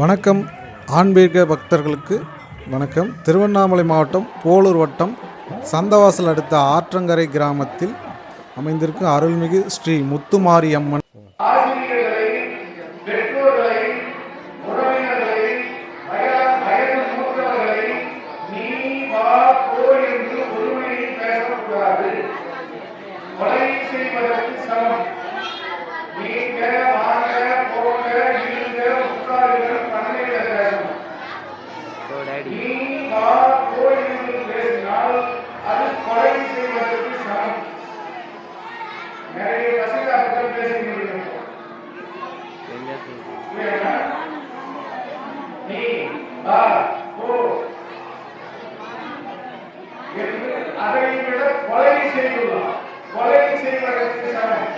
வணக்கம். ஆன்மீக பக்தர்களுக்கு வணக்கம். திருவண்ணாமலை மாவட்டம் போலூர் வட்டம் சந்தவாசல் அடுத்த ஆற்றங்கரை கிராமத்தில் அமைந்திருக்கும் அருள்மிகு ஸ்ரீ முத்துமாரி அம்மன் அதை விட கொலை செய்துள்ளார். கொலை செய்வதற்கு சமம்.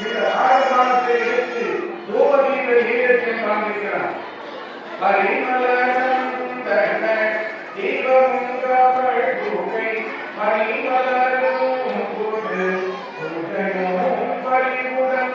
இந்த நாகபானத்தை எடுத்து தோபதீப ஈரத்தை காண்பிக்கிறார் பரிமளம் பரிவுடன்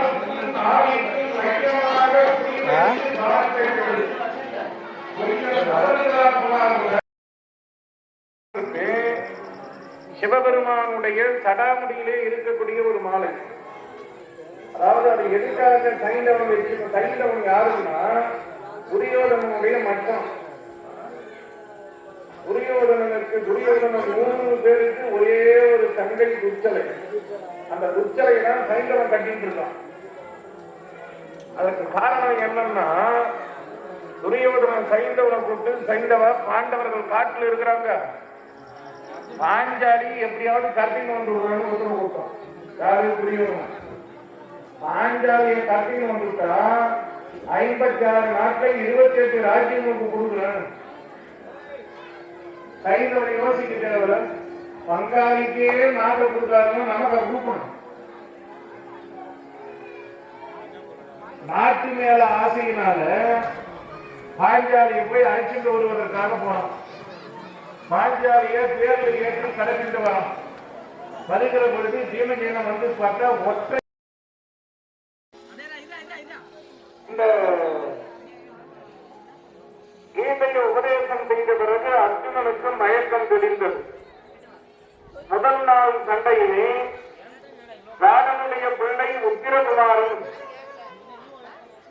சிவபெருமானுடைய சடாமுடியிலே இருக்கக்கூடிய ஒரு மாலை. அதாவது அது எதுக்காக சைந்தவன் வச்சு சைந்தவன் யாருன்னா துரியோதனனுடைய மட்டம் துரியோதனனுக்கு துரியோதனன் மூணு பேருக்கு ஒரே ஒரு தங்கை துச்சலை. அந்த துச்சலை தான் சைந்தவன் கட்டிட்டு இருக்கான். அதற்கு காரணம் என்னன்னா துரியோதனன் சைந்தவனை கூப்பிட்டு சைந்தவ பாண்டவர்கள் காட்டில் இருக்கிறாங்க. பாஞ்சாலி எப்படியாவது கத்தின்னு வந்து விடுறான்னு உத்தரவு கொடுத்தான் யாரு துரியோதனன் பாஞ்சாலியை கட்டின்னு வந்துட்டா ஐம்பத்தி ஆறு நாட்கள் இருபத்தி எட்டு ராஜ்யங்களுக்கு கொடுக்குறேன். சைந்தவனை யோசிக்க தேவையில்ல. பங்காளிக்கே நாட்டை கொடுத்தாருன்னா நமக்கு அதை கொடுக்கணும். நாட்டு மேல ஆசையினால பாஞ்சாலியை போய் அழைச்சிட்டு வருவதற்காக போனோம் பாஞ்சாலிய பேர்ல ஏற்று கடத்திட்டு வரான் வருகிற பொழுது தீமஜீனம் வந்து பார்த்தா ஒற்றை இந்த கீதையை உபதேசம் செய்த பிறகு அர்ஜுனனுக்கு மயக்கம் தெளிந்தது முதல் நாள் சண்டையிலே ராஜனுடைய பிள்ளை உத்திரகுமாரன்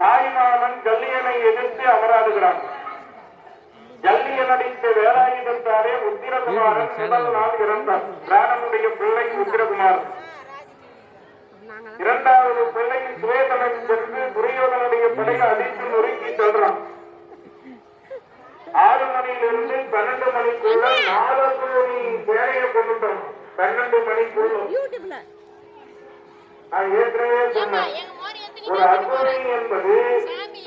தாய்மாமன் கல்லியனை எதிர்த்து எதிர்த்து அமராடுகிறான் ஜல்லிய நடித்த வேலாயுதத்தாரே முதல் நாள் இறந்தார் பிராணனுடைய பிள்ளை உத்திரகுமாரன் இரண்டாவது பிள்ளை சுவேதனன் சென்று துரியோதனுடைய படையை அடித்து நொறுக்கி செல்றான். ஆறு மணியிலிருந்து பன்னெண்டு மணிக்குள்ள நாலு கோடி பேரைய கொண்டுட்டோம். பன்னெண்டு மணிக்குள்ள. நான் ஏற்கனவே சொன்னேன். எங்க மோரி எத்தனை ஒரு அற்புதம் என்பது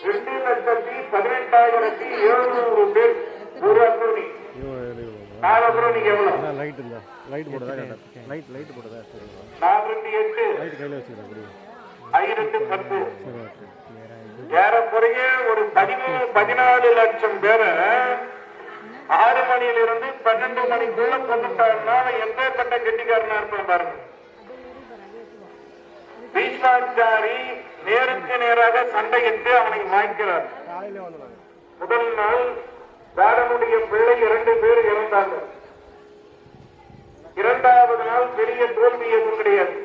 ரெண்டு லட்சத்தி பதினெட்டாயிரத்தி எழுநூறு பேர். ஒரு அற்புதம் நாலு எவ்வளவு லைட் லைட் லைட் லைட் சரி லைட் கையில வச்சுக்கிறேன் ஏறக்குறைய ஒரு பதிமூணு பதினாலு லட்சம் பேரை. ஆறு மணியிலிருந்து பன்னெண்டு மணிக்குள்ள கொண்டுட்டாருன்னா அவன் எப்பேற்பட்ட கெட்டிக்காரனா இருப்பான் பாருங்க. பீஷ்மாச்சாரி நேருக்கு நேராக சண்டையிட்டு அவனை வந்துடுவாங்க முதல் நாள் வேடனுடைய பிள்ளை இரண்டு பேர் இறந்தாங்க இரண்டாவது நாள் பெரிய தோல்வி எதுவும் கிடையாது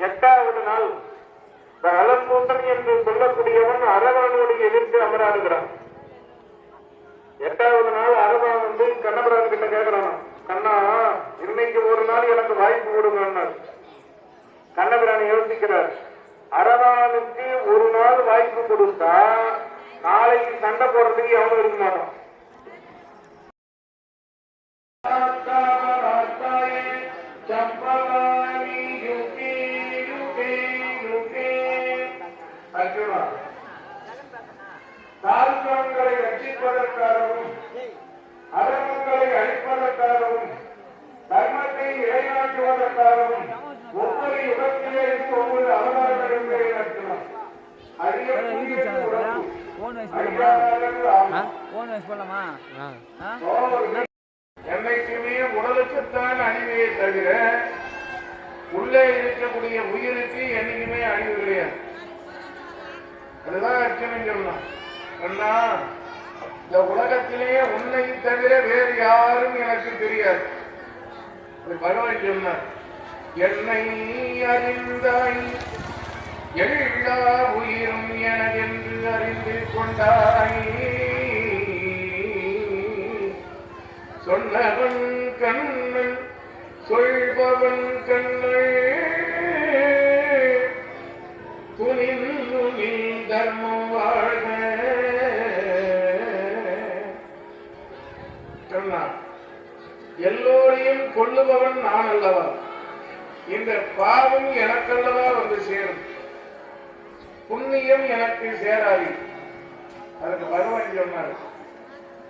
எட்டாவது நாள் இந்த அலம்பூந்தன் என்று சொல்லக்கூடியவன் அரவானுடைய எதிர்த்து அமராடுகிறான். எட்டாவது நாள் அரவான் வந்து கண்ணபுரான் கிட்ட கேட்கிறான் கண்ணா இன்னைக்கு ஒரு நாள் எனக்கு வாய்ப்பு கொடுங்க கண்ணபிரான் யோசிக்கிறார் அரவானுக்கு ஒரு நாள் வாய்ப்பு கொடுத்தா நாளைக்கு சண்டை போடுறதுக்கு எவ்வளவு இருக்க மாட்டான் அர்ஜுனா ரட்சிப்பதற்காகவும் அதர்மங்களை அழிப்பதற்காகவும் தர்மத்தை நிலைநாட்டுவதற்காகவும் ஒவ்வொரு யுகத்திலே இருந்து ஒவ்வொரு அவதாரம் யூடியூப் சேனல் போடா. ஓன் வாய்ஸ் போடலாமா அழியாத ஓன் வாய்ஸ் போடலாமா ஆ. ஆ? என்னைக்குமே உடலுக்குத்தான் அழிவையை தவிர உள்ளே இருக்கக்கூடிய உயிருக்கு என்னைக்குமே அழிவு கிடையாது அதுதான் அர்ச்சனை சொல்லலாம் அண்ணா இந்த உலகத்திலேயே உன்னை தவிர வேறு யாரும் எனக்கு தெரியாது. அது பகவான் சொன்னார் என்னை அறிந்தாய் எல்லா உயிரும் எனதென்று அறிந்து கொண்டாய். சொன்னவன் கண்ணன் சொல்பவன் கண்ணள் துணிந்து தர்மம் வாழ்க. கண்ணா எல்லோரையும் கொள்ளுபவன் நான் அல்லவா இந்த பாவம் எனக்கல்லவா வந்து சேரும். புண்ணியம் எனக்கு சேராது. அதுக்கு பகவான் சொன்னார்.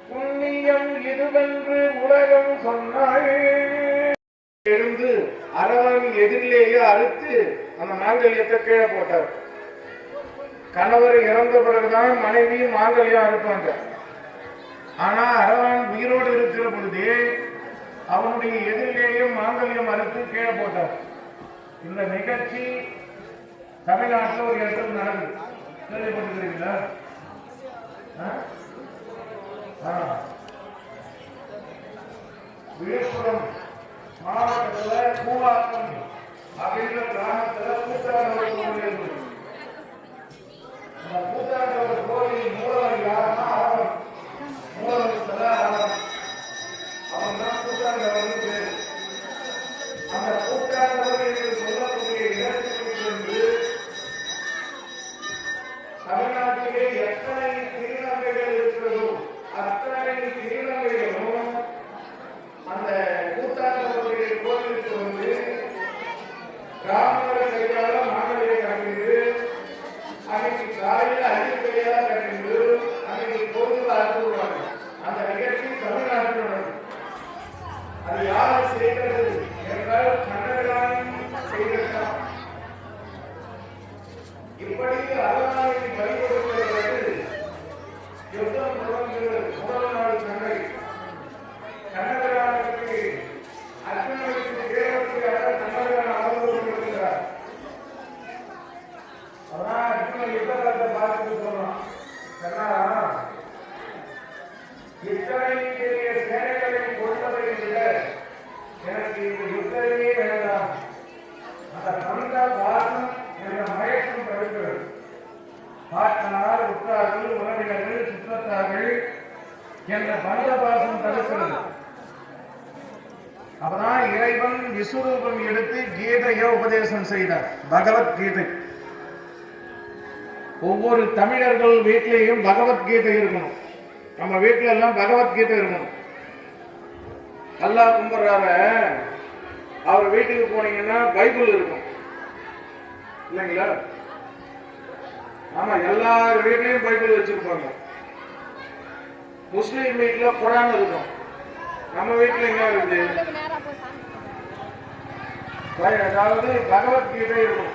புண்ணியம் இதுவென்று உலகம் சொன்னாள் இருந்து அரவன் எதிரிலேயே அறுத்து அந்த மாங்கல்யத்தை கீழே போட்டார். கணவர் இறந்த பிறகுதான் மனைவி மாங்கல்யம் அறுப்பாங்க ஆனா அரவன் உயிரோடு இருக்கிற பொழுது அவனுடைய எதிரிலேயே மாங்கல்யம் அறுத்து கீழே போட்டார். இந்த நிகழ்ச்சி தமிழ்நாட்டில் ஒரு இடத்துல நடக்குது. கேள்விப்பட்டிருக்கிறீங்களா? விழுப்புரம் மாவட்டத்தில் பூவாக்கம் அப்படின்ற கிராமத்துல கூத்தாண்டவர் அப்பதான் இறைவன் விஸ்வரூபம் எடுத்து கீதையை உபதேசம் செய்தார். பகவத்கீதை. ஒவ்வொரு தமிழர்கள் வீட்டிலையும் பகவத்கீதை இருக்கணும். நம்ம வீட்டுல எல்லாம் பகவத்கீதை இருக்கணும். நல்லா கும்பிட்றாரு. அவர் வீட்டுக்கு போனீங்கன்னா பைபிள் இருக்கும். இல்லைங்களா? ஆமா எல்லார் வீட்லயும் பைபிள் வச்சிருப்பாங்க. முஸ்லீம் வீட்டுல குரான் இருக்கும். நம்ம வீட்டுல எங்க இருக்குது அதாவது பகவத்கீதை இருக்கும்.